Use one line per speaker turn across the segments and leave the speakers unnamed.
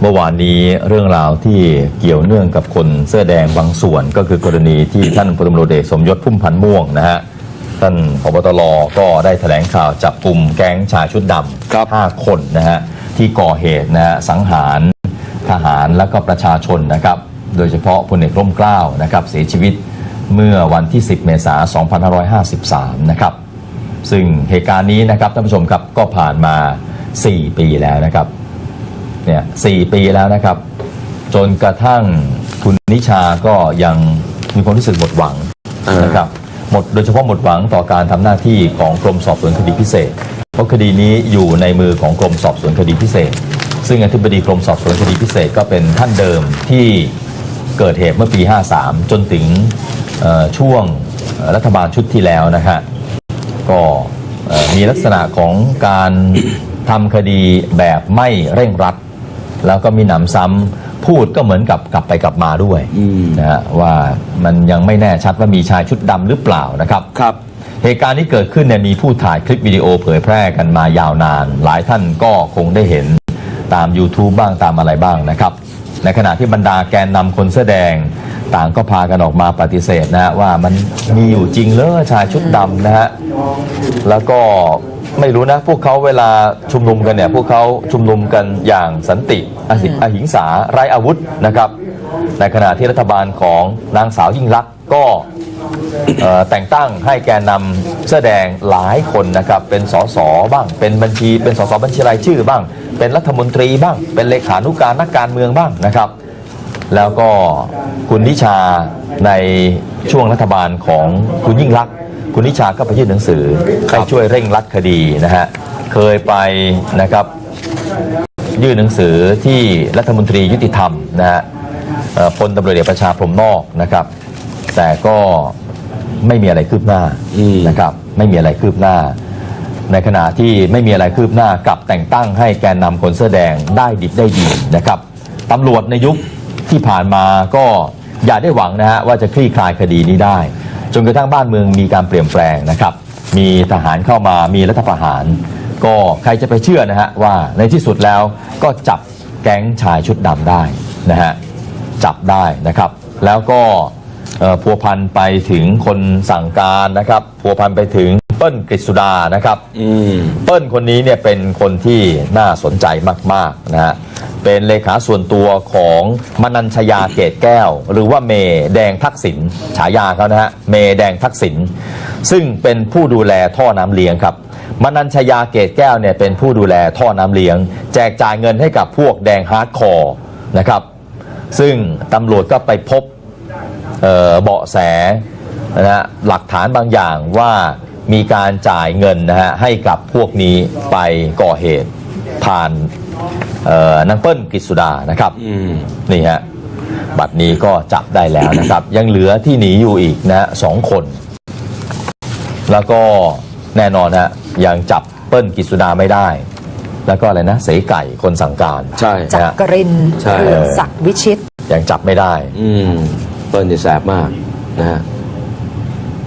เมื่อวานนี้เรื่องราวที่เกี่ยวเนื่องกับคนเสื้อแดงบางส่วน ก็คือกรณีที่ท่านพลตำรวจเอกสมยศพุ่มพันธ์ม่วงนะฮะท่านพบตรก็ได้แถลงข่าวจับกลุ่มแก๊งชายชุดด
ครับำ
ห้าคนนะฮะที่ก่อเหตุนะฮะสังหารทหารและก็ประชาชนนะครับ โดยเฉพาะพลเอกร่มเกล้านะครับเสียชีวิตเมื่อวันที่ 10 เมษายน 2553 นะครับ ซึ่งเหตุการณ์นี้นะครับท่านผู้ชมครับก็ผ่านมา 4 ปีแล้วนะครับ เนี่ยสี่ปีแล้วนะครับ จนกระทั่งคุณนิชาก็ยังมีความรู้สึกหมดหวัง
อ่าน
นะครับหมดโดยเฉพาะหมดหวังต่อการทำหน้าที่ของกรมสอบสวนคดีพิเศษ เพราะคดีนี้อยู่ในมือของกรมสอบสวนคดีพิเศษ ซึ่งอธิบดีกรมสอบสวนคดีพิเศษก็เป็นท่านเดิมที่เกิดเหตุเมื่อปี 53 จนถึงเอ่อช่วงเอ่อรัฐบาลชุดที่แล้วนะฮะก็เอ่อมีลักษณะของการทำคดีแบบไม่เร่งรัด แล้วก็มีหนำซ้ำพูดก็เหมือนกับกลับไปกลับมาด้วย
อืม
นะฮะว่ามันยังไม่แน่ชัดว่ามีชายชุดดำหรือเปล่านะครับ
ครับ
เหตุการณ์ที่เกิดขึ้นเนี่ยมีผู้ถ่ายคลิปวิดีโอเผยแพร่กันมายาวนาน หลายท่านก็คงได้เห็นตาม YouTube บ้างตามอะไรบ้างนะครับ ในขณะที่บรรดาแกนนำคนเสื้อแดงต่างก็พากันออกมาปฏิเสธนะฮะว่ามันมีอยู่จริงเลยชายชุดดำนะฮะแล้วก็ ไม่รู้นะ พวกเขาเวลาชุมนุมกันเนี่ยพวกเขาชุมนุมกันอย่างสันติอหิอหิงสาไร้อาวุธนะครับ ในขณะที่รัฐบาลของนางสาวยิ่งลักษณ์ก็เอ่อแต่งตั้งให้แกนนำเสื้อแดงหลายคนนะครับ เป็นสสบ้าง เป็นบัญชี เป็นสสบัญชีรายชื่อบ้าง เป็นรัฐมนตรีบ้าง เป็นเลขานุการนักการเมืองบ้างนะครับ แล้วก็คุณนิชาในช่วงรัฐบาลของคุณยิ่งรักษณ์ คุณนิชาก็ไปยื่นหนังสือไปช่วยเร่งรัดคดีนะฮะเคยไปนะครับ ยื่นหนังสือที่รัฐมนตรียุติธรรมนะฮะพลตำรวจเอกประชาพรมนอกนะครับ แต่ก็ไม่มีอะไรคืบหน้านะครับ ไม่มีอะไรคืบหน้า ในขณะที่ไม่มีอะไรคืบหน้ากลับแต่งตั้งให้แกนนำคนเสื้อแดงได้ดิบได้ดีนะครับตำรวจในยุคที่ผ่านมาก็อย่าได้หวังนะฮะว่าจะคลี่คลายคดีนี้ได้ จนกระทั่งบ้านเมืองมีการเปลี่ยนแปลงนะครับ มีทหารเข้ามามีรัฐประหาร ก็ใครจะไปเชื่อนะฮะว่าในที่สุดแล้วก็จับแก๊งชายชุดดำได้นะฮะจับได้นะครับ แล้วก็พัวพันไปถึงคนสั่งการนะครับพัวพันไปถึง เปิ้ลกฤษสุดานะครับ
อืม
เปิ้ลคนนี้เนี่ยเป็นคนที่น่าสนใจมากๆนะฮะเป็นเลขาส่วนตัวของมนัญชยาเกตแก้ว หรือว่าเมแดงทักษิณฉายาเขานะฮะเมแดงทักษิณซึ่งเป็นผู้ดูแลท่อน้ำเลี้ยงครับมนัญชยาเกตแก้วเนี่ยเป็นผู้ดูแลท่อน้ำเลี้ยง แจกจ่ายเงินให้กับพวกแดงฮาร์ดคอร์นะครับ ซึ่งตำรวจก็ไปพบเอ่อเบาะแสนะฮะหลักฐานบางอย่างว่า มีการจ่ายเงินนะฮะให้กับพวกนี้ไปก่อเหตุผ่านเอ่อนางเปิ้ลกฤษสุดานะครับ
อืม
นี่ฮะบัตรนี้ก็จับได้แล้วนะครับ ยังเหลือที่หนีอยู่อีกนะฮะสองคน แล้วก็แน่นอนฮะยังจับเปิ้ลกฤษสุดาไม่ได้ แล้วก็อะไรนะเสไก่คนสั่งการ
ใช่
จัก
นะฮะ
กริน
ใช่
เรืองศักดิ์วิชิต
ยังจับไม่ได้
อืมเปิ้ลนี่แสบมากนะฮะ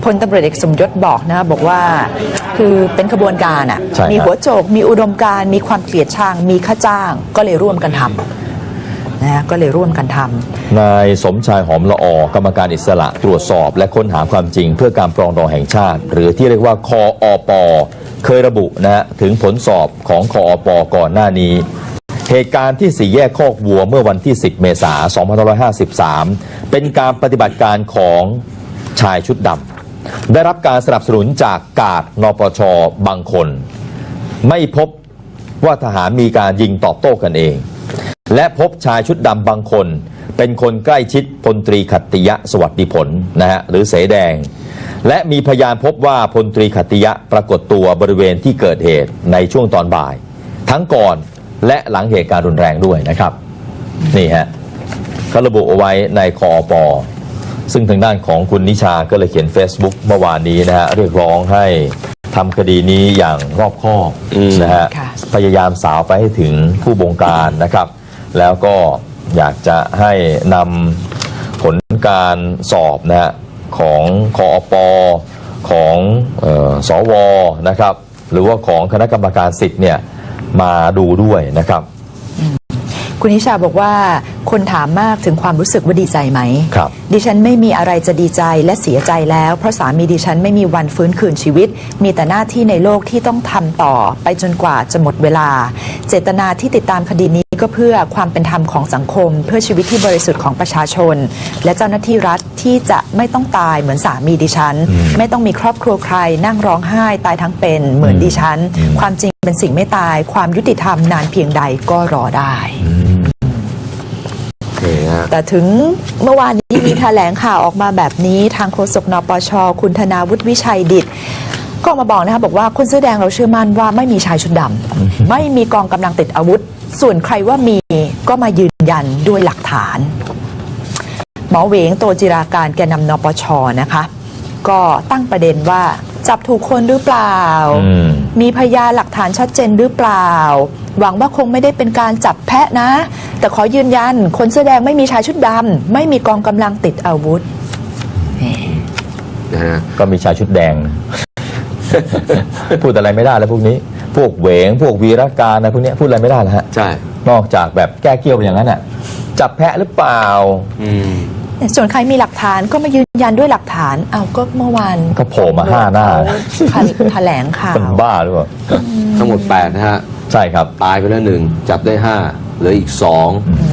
พลตำรวจเอกสมยศบอกนะบอกว่าคือเป็นขบวนการอะ
ใช่ครับ
มีหัวโจก มีอุดมการณ์มีความเกลียดชังมีค่าจ้าง ก็เลยร่วมกันทำนะก็เลยร่วมกันทำ
นายสมชายหอมละออกรรมการอิสระตรวจสอบ และค้นหาความจริงเพื่อการปรองดองแห่งชาติ หรือที่เรียกว่าคออปเคยระบุนะฮะถึงผลสอบของคออปก่อนหน้านี้ เหตุการณ์ที่สี่แยกคอกวัวเมื่อวันที่ 10 เมษายน2553 เป็นการปฏิบัติการของชายชุดดำ ได้รับการสนับสนุนจากกาดนปชบางคน ไม่พบว่าทหารมีการยิงตอบโต้กันเอง และพบชายชุดดำบางคน เป็นคนใกล้ชิดพลตรีขัตติยะสวัสดิผลนะฮะหรือเสแดง และมีพยานพบว่าพลตรีขัตติยะปรากฏตัวบริเวณที่เกิดเหตุในช่วงตอนบ่าย ทั้งก่อนและหลังเหตุการณ์รุนแรงด้วยนะครับ นี่ฮะเขาระบุเอาไว้ในคอป ซึ่งทางด้านของคุณนิชาก็เลยเขียน Facebook เมื่อวานนี้นะฮะเรียกร้องให้ทำคดีนี้อย่างรอบคอบ
อืม
นะฮะ
ค่ะ
พยายามสาวไปให้ถึงผู้บงการนะครับ แล้วก็อยากจะให้นำผลการสอบนะฮะของคอปของเออสวนะครับ หรือว่าของคณะกรรมการสิทธิ์เนี่ยมาดูด้วยนะครับ
คุณนิชาบอกว่าคนถามมากถึงความรู้สึกว่าดีใจไหม
ครับ
ดิฉันไม่มีอะไรจะดีใจและเสียใจแล้ว เพราะสามีดิฉันไม่มีวันฟื้นคืนชีวิต มีแต่หน้าที่ในโลกที่ต้องทำต่อไปจนกว่าจะหมดเวลา เจตนาที่ติดตามคดีนี้ก็เพื่อความเป็นธรรมของสังคม เพื่อชีวิตที่บริสุทธิ์ของประชาชน และเจ้าหน้าที่รัฐที่จะไม่ต้องตายเหมือนสามีดิฉัน ไม่ต้องมีครอบครัวใคร นั่งร้องไห้ตายทั้งเป็นเหมือนดิฉัน ความจริงเป็นสิ่งไม่ตาย ความยุติธรรมนานเพียงใดก็รอได้
นี่ฮะ
แต่ถึงเมื่อวานนี้มีแถลงข่าวออกมาแบบนี้ทางโฆษกนปช คุณธนาวุฒิวิชัยดิตก็ออกมาบอกนะคะบอกว่าคนเสื้อแดงเราเชื่อมั่นว่าไม่มีชายชุดดำไม่มีกองกำลังติดอาวุธ ส่วนใครว่ามีก็มายืนยันด้วยหลักฐาน หมอเหวงโตจิราการแกนนำนปชนะคะ ก็ตั้งประเด็นว่าจับถูกคนหรือเปล่า
อืม
มีพยานหลักฐานชัดเจนหรือเปล่า หวังว่าคงไม่ได้เป็นการจับแพะนะ แต่ขอยืนยัน คนเสื้อแดงไม่มีชายชุดดำไม่มีกองกำลังติดอาวุธ
นะฮะ
ก็มีชายชุดแดง พูดอะไรไม่ได้แล้วพวกนี้ พวกเหวง พวกวีรการนะพวกเนี้ยพูดอะไรไม่ได้แล้วฮะ
ใช่
นอกจากแบบแก้เกี้ยวไปอย่างนั้นอะ จับแพะหรือเปล่า
อืม
ส่วนใครมีหลักฐานก็มายืนยันด้วยหลักฐาน เอาก็เมื่อวาน
ก็โผล่มาห้าหน้า
เขาแถลงข่า
เป็น
ว
บ้าหรือเปล่า
ทั้งหมด8นะฮะ
ใช่ครับ
ตายไปแล้วหนึ่งจับได้ 5 เหลืออีก 2